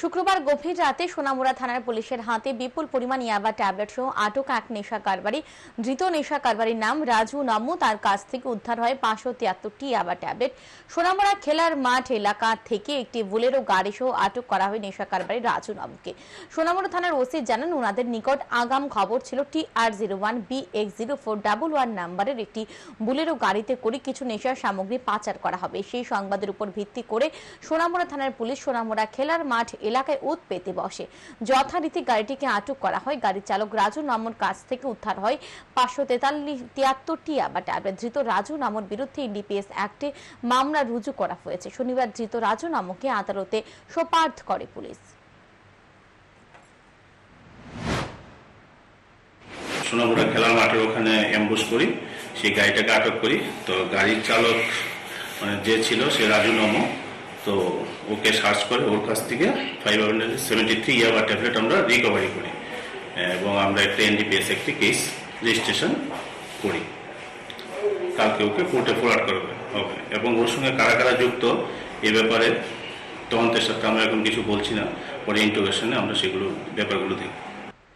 শুক্রবার গভীর রাতে সোনামুড়া থানার পুলিশের হাতে বিপুল পরিমাণ ইয়াবা ট্যাবলেট সহ আটক এক নেশা কারবারি। ধৃত নেশা কারবারির নাম রাজু নামু। তার কাছ থেকে উদ্ধার হয় পাঁচশো তিয়াত্তরটি ইয়াবা ট্যাবলেট। সোনামুড়া খেলার মাঠ এলাকা থেকে একটি বুলেরো গাড়ি সহ আটক করা হয় নেশা কারবারি রাজু নামুকে। সোনামুড়া থানার ওসি জানান ওনাদের নিকট আগাম খবর ছিল T R zero one B X zero four double one নাম্বারের একটি বুলেরো গাড়িতে করে কিছু নেশার সামগ্রী পাচার করা হবে। সেই সংবাদের উপর ভিত্তি করে সোনামুড়া থানার পুলিশ সোনামুড়া খেলার মাঠ এলাকায় উত পেতে বসে। যথারীতি গাড়িটিকে আটক করা হয়। গাড়ির চালক রাজু নামর কাছ থেকে উদ্ধার হয়। পাঁচশো তেতাল্লিশ তিয়াত্তরটি আবার ট্যাবলেট। ধৃত রাজু নামর বিরুদ্ধে এনডিপিএস অ্যাক্টে মামলা রুজু করা হয়েছে। শনিবার ধৃত রাজু নামকে আদালতে সোপার্দ করে পুলিশ। সোনামুড়া খেলার মাঠের ওখানে অ্যাম্বুশ করি। সেই গাড়িটাকে আটক করি। তো গাড়ির চালক মানে যে ছিল, সে রাজু নম। তো ওকে সার্চ করে ওর কাছ থেকে ফাইভ হান্ড্রেড সেভেন্টি থ্রি ইয়ার ট্যাবলেট আমরা রিকভারি করি। এবং আমরা একটা এনডিপিএস একটি কেস রেজিস্ট্রেশন করি। কালকে ওকে কোর্টে ফরওয়ার্ড করবে হবে এবং ওর সঙ্গে কারা কারা যুক্ত, এ ব্যাপারে তদন্তের সাথে আমরা এখন কিছু বলছি না। পরে ইন্টোগেশনে আমরা সেগুলো, ব্যাপারগুলো দেখব।